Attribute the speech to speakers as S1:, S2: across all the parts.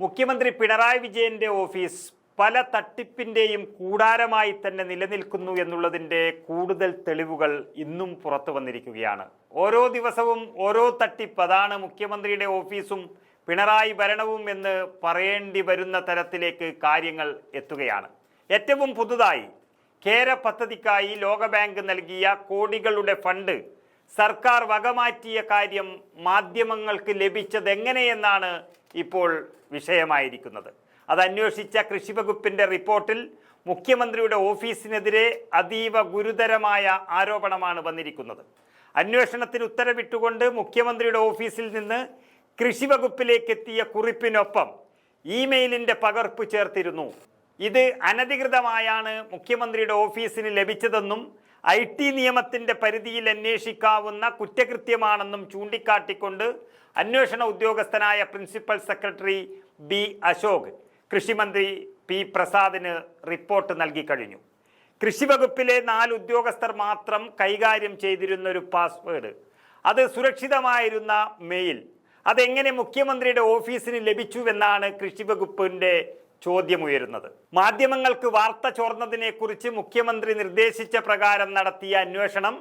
S1: മുഖ്യമന്ത്രി പിണറായി വിജയന്റെ ഓഫീസ് പല തട്ടിപ്പിന്റെയും കൂടാരമായി തന്നെ നിലനിൽക്കുന്നു എന്നുള്ളതിന്റെ കൂടുതൽ തെളിവുകൾ ഇന്നും പുറത്തു വന്നിരിക്കുകയാണ്. ഓരോ ദിവസവും ഓരോ തട്ടിപ്പ് അതാണ് മുഖ്യമന്ത്രിയുടെ ഓഫീസും പിണറായി ഭരണവും എന്ന് പറയേണ്ടി വരുന്ന തരത്തിലേക്ക് കാര്യങ്ങൾ എത്തുകയാണ്. ഏറ്റവും പുതുതായി കേര പദ്ധതിക്കായി ലോകബാങ്ക് നൽകിയ കോടികളുടെ ഫണ്ട് സർക്കാർ വകമാറ്റിയ കാര്യം മാധ്യമങ്ങൾക്ക് ലഭിച്ചത് എങ്ങനെയെന്നാണ് ഇപ്പോൾ വിഷയമായിരിക്കുന്നത്. അത് അന്വേഷിച്ച കൃഷി വകുപ്പിന്റെ റിപ്പോർട്ടിൽ മുഖ്യമന്ത്രിയുടെ ഓഫീസിനെതിരെ അതീവ ഗുരുതരമായ ആരോപണമാണ് വന്നിരിക്കുന്നത്. അന്വേഷണത്തിന് ഉത്തരവിട്ടുകൊണ്ട് മുഖ്യമന്ത്രിയുടെ ഓഫീസിൽ നിന്ന് കൃഷി വകുപ്പിലേക്ക് എത്തിയ കുറിപ്പിനൊപ്പം ഇമെയിലിന്റെ പകർപ്പ് ചേർത്തിരുന്നു. ഇത് അനധികൃതമായാണ് മുഖ്യമന്ത്രിയുടെ ഓഫീസിന് ലഭിച്ചതെന്നും ഐ ടി നിയമത്തിന്റെ പരിധിയിൽ അന്വേഷിക്കാവുന്ന കുറ്റകൃത്യമാണെന്നും ചൂണ്ടിക്കാട്ടിക്കൊണ്ട് അന്വേഷണ ഉദ്യോഗസ്ഥനായ പ്രിൻസിപ്പൽ സെക്രട്ടറി ബി അശോക് കൃഷിമന്ത്രി പി പ്രസാദിന് റിപ്പോർട്ട് നൽകി കഴിഞ്ഞു. കൃഷി വകുപ്പിലെ നാല് ഉദ്യോഗസ്ഥർ മാത്രം കൈകാര്യം ചെയ്തിരുന്ന ഒരു പാസ്വേഡ്. അത് സുരക്ഷിതമായിരുന്ന മെയിൽ. അതെങ്ങനെ മുഖ്യമന്ത്രിയുടെ ഓഫീസിന് ലഭിച്ചുവെന്നാണ് കൃഷി വകുപ്പിന്റെ ചോദ്യമുയരുന്നത്. മാധ്യമങ്ങൾക്ക് വാർത്ത ചോർന്നതിനെക്കുറിച്ച് മുഖ്യമന്ത്രി നിർദ്ദേശിച്ച പ്രകാരം നടത്തിയ അന്വേഷണം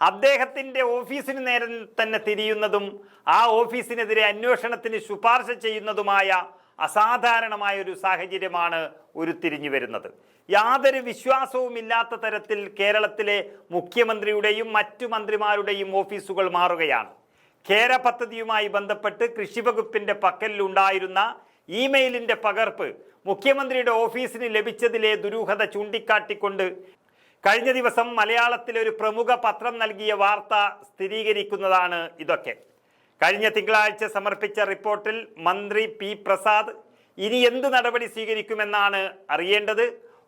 S1: അദ്ദേഹത്തിന്റെ ഓഫീസിന് നേരെ തന്നെ തിരിയുന്നതും ആ ഓഫീസിനെതിരെ അന്വേഷണത്തിന് ശുപാർശ ചെയ്യുന്നതുമായ അസാധാരണമായ ഒരു സാഹചര്യമാണ് ഉരുത്തിരിഞ്ഞു വരുന്നത്. യാതൊരു വിശ്വാസവുമില്ലാത്ത തരത്തിൽ കേരളത്തിലെ മുഖ്യമന്ത്രിയുടെയും മറ്റു മന്ത്രിമാരുടെയും ഓഫീസുകൾ മാറുകയാണ്. കേര പദ്ധതിയുമായി ബന്ധപ്പെട്ട് കൃഷി വകുപ്പിന്റെ പക്കലിലുണ്ടായിരുന്ന ഇമെയിലിന്റെ പകർപ്പ് മുഖ്യമന്ത്രിയുടെ ഓഫീസിന് ലഭിച്ചതിലെ ദുരൂഹത ചൂണ്ടിക്കാട്ടിക്കൊണ്ട് കഴിഞ്ഞ ദിവസം മലയാളത്തിലെ ഒരു പ്രമുഖ പത്രം നൽകിയ വാർത്ത സ്ഥിരീകരിക്കുന്നതാണ് ഇതൊക്കെ. കഴിഞ്ഞ തിങ്കളാഴ്ച സമർപ്പിച്ച റിപ്പോർട്ടിൽ മന്ത്രി പി പ്രസാദ് ഇനി എന്ത് നടപടി സ്വീകരിക്കുമെന്നാണ് അറിയേണ്ടത്.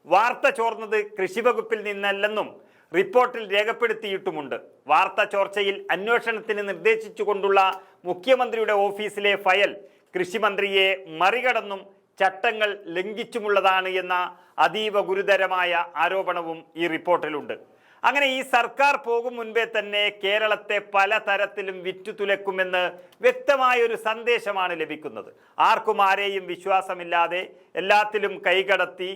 S1: വാർത്ത ചോർന്നത് കൃഷിവകുപ്പിൽ നിന്നല്ലെന്നും റിപ്പോർട്ടിൽ രേഖപ്പെടുത്തിയിട്ടുമുണ്ട്. വാർത്ത ചോർച്ചയിൽ അന്വേഷണത്തിന് നിർദ്ദേശിച്ചുകൊണ്ടുള്ള മുഖ്യമന്ത്രിയുടെ ഓഫീസിലെ ഫയൽ കൃഷിമന്ത്രിയെ മറികടന്നും ചട്ടങ്ങൾ ലംഘിച്ചുമുള്ളതാണ് എന്ന അതീവ ഗുരുതരമായ ആരോപണവും ഈ റിപ്പോർട്ടിലുണ്ട്. അങ്ങനെ ഈ സർക്കാർ പോകും മുൻപേ തന്നെ കേരളത്തെ പലതരത്തിലും വിറ്റുതുലക്കുമെന്ന് വ്യക്തമായ ഒരു സന്ദേശമാണ് ലഭിക്കുന്നത്. ആർക്കും ആരെയും വിശ്വാസമില്ലാതെ എല്ലാത്തിലും കൈകടത്തി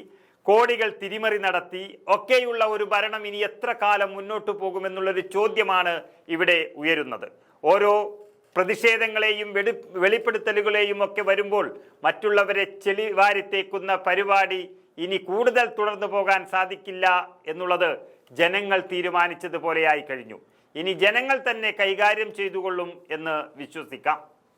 S1: കോടികൾ തിരിമറി നടത്തി ഒക്കെയുള്ള ഒരു ഭരണം ഇനി എത്ര കാലം മുന്നോട്ടു പോകുമെന്നുള്ളൊരു ചോദ്യമാണ് ഇവിടെ ഉയരുന്നത്. ഓരോ പ്രതിഷേധങ്ങളെയും വെളി വെളിപ്പെടുത്തലുകളെയും ഒക്കെ വരുമ്പോൾ മറ്റുള്ളവരെ ചെളി വാരിത്തേക്കുന്ന പരിപാടി ഇനി കൂടുതൽ തുടർന്നു പോകാൻ സാധിക്കില്ല എന്നുള്ളത് ജനങ്ങൾ തീരുമാനിച്ചതുപോലെയായി കഴിഞ്ഞു. ഇനി ജനങ്ങൾ തന്നെ കൈകാര്യം ചെയ്തുകൊള്ളും എന്ന് വിശ്വസിക്കാം.